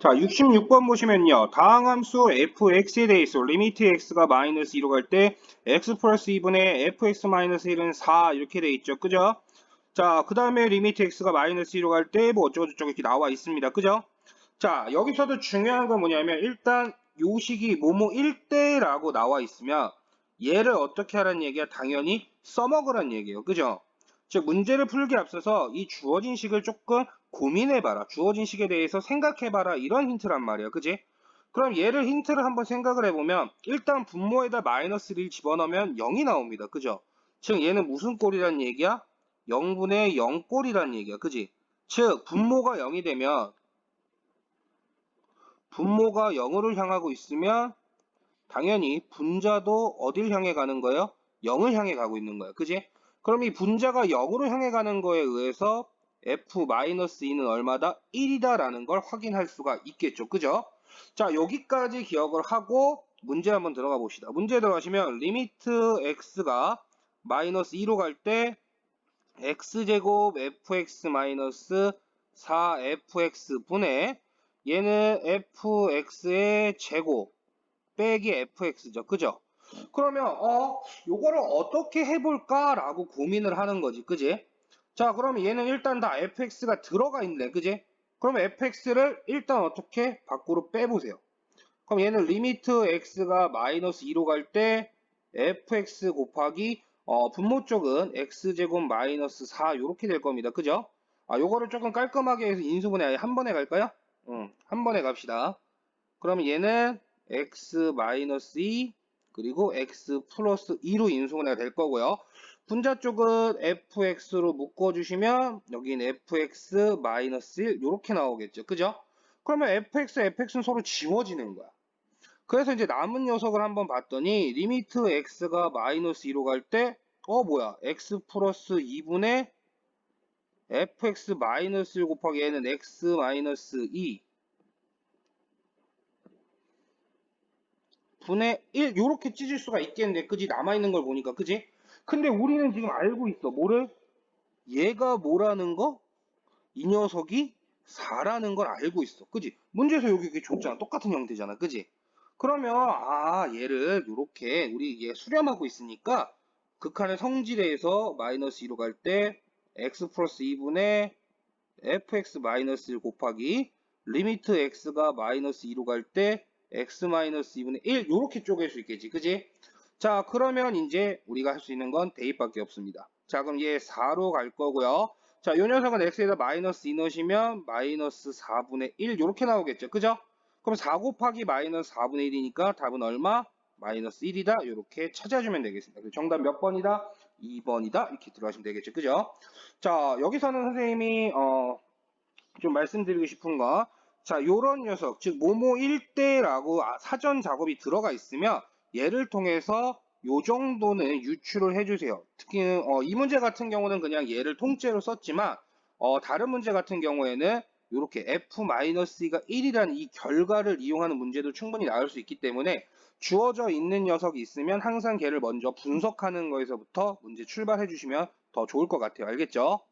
자, 66번 보시면요. 다항함수 fx에 대해서 리미트 x가 마이너스 2로 갈 때 x 플러스 2분의 fx 마이너스 1은 4 이렇게 돼 있죠. 그죠? 자, 그 다음에 리미트 x가 마이너스 2로 갈 때 뭐 어쩌고 저쩌고 이렇게 나와 있습니다. 그죠? 자, 여기서도 중요한 건 뭐냐면 일단 요 식이 뭐뭐 1대 라고 나와 있으면 얘를 어떻게 하라는 얘기야? 당연히 써먹으란 얘기예요. 그죠? 즉 문제를 풀기 앞서서 이 주어진 식을 조금 고민해봐라. 주어진 식에 대해서 생각해봐라. 이런 힌트란 말이야. 그지? 그럼 얘를 힌트를 한번 생각을 해보면 일단 분모에다 마이너스를 집어넣으면 0이 나옵니다. 그죠? 즉 얘는 무슨 꼴이란 얘기야? 0분의 0꼴이란 얘기야. 그지? 즉 분모가 0이 되면 분모가 0으로 향하고 있으면 당연히 분자도 어딜 향해 가는 거예요? 0을 향해 가고 있는 거야. 그지? 그럼 이 분자가 0으로 향해 가는 거에 의해서 f-2는 얼마다? 1이다 라는 걸 확인할 수가 있겠죠. 그죠? 자 여기까지 기억을 하고 문제 한번 들어가 봅시다. 문제 들어가시면 리미트 x가 마이너스 2로 갈 때 x제곱 fx 마이너스 4fx 분의 얘는 fx의 제곱 빼기 fx죠. 그죠? 그러면 어 요거를 어떻게 해볼까 라고 고민을 하는 거지 그지 자 그러면 얘는 일단 다 fx가 들어가 있네 그지? 그러면 fx를 일단 어떻게 밖으로 빼보세요? 그럼 얘는 리미트 x가 마이너스 2로 갈 때 fx 곱하기 어, 분모 쪽은 x제곱 마이너스 4 요렇게 될 겁니다. 그죠? 아 요거를 조금 깔끔하게 해서 인수분해 한 번에 갈까요? 응, 한 번에 갑시다. 그러면 얘는 x 마이너스 2 그리고 x 플러스 2로 인수분해가 될 거고요. 분자 쪽은 fx로 묶어주시면 여기는 fx 마이너스 1 이렇게 나오겠죠. 그죠? 그러면 fx, fx는 서로 지워지는 거야. 그래서 이제 남은 녀석을 한번 봤더니 리미트 x가 마이너스 2로 갈 때 어 뭐야 x 플러스 2분의 fx 마이너스 1 곱하기 얘는 x 마이너스 2 분의 1 요렇게 찢을 수가 있겠네 그지? 남아있는 걸 보니까 그지? 근데 우리는 지금 알고 있어. 뭐를? 얘가 뭐라는 거? 이 녀석이 4라는 걸 알고 있어. 그지? 문제에서 여기 이게 줬잖아 똑같은 형태잖아. 그지? 그러면 아 얘를 요렇게 우리 얘 수렴하고 있으니까 극한의 성질에서 마이너스 2로 갈 때 x 플러스 2분의 fx 마이너스 1 곱하기 리미트 x가 마이너스 2로 갈 때 x-2분의 1 이렇게 쪼갤 수 있겠지. 그지? 자 그러면 이제 우리가 할 수 있는 건 대입밖에 없습니다. 자 그럼 얘 4로 갈 거고요. 자요 녀석은 x에다 마이너스 2 넣으시면 마이너스 4분의 1 이렇게 나오겠죠. 그죠? 그럼 4 곱하기 마이너스 4분의 1이니까 답은 얼마? 마이너스 1이다. 이렇게 찾아주면 되겠습니다. 정답 몇 번이다? 2번이다. 이렇게 들어가시면 되겠죠. 그죠? 자 여기서는 선생님이 어, 좀 말씀드리고 싶은 거 자, 요런 녀석, 즉 모모 1대라고 아, 사전 작업이 들어가 있으면 얘를 통해서 요 정도는 유출을 해주세요. 특히 어, 이 문제 같은 경우는 그냥 얘를 통째로 썼지만 어, 다른 문제 같은 경우에는 이렇게 f-2가 1이라는 이 결과를 이용하는 문제도 충분히 나올 수 있기 때문에 주어져 있는 녀석이 있으면 항상 걔를 먼저 분석하는 거에서부터 문제 출발해 주시면 더 좋을 것 같아요. 알겠죠?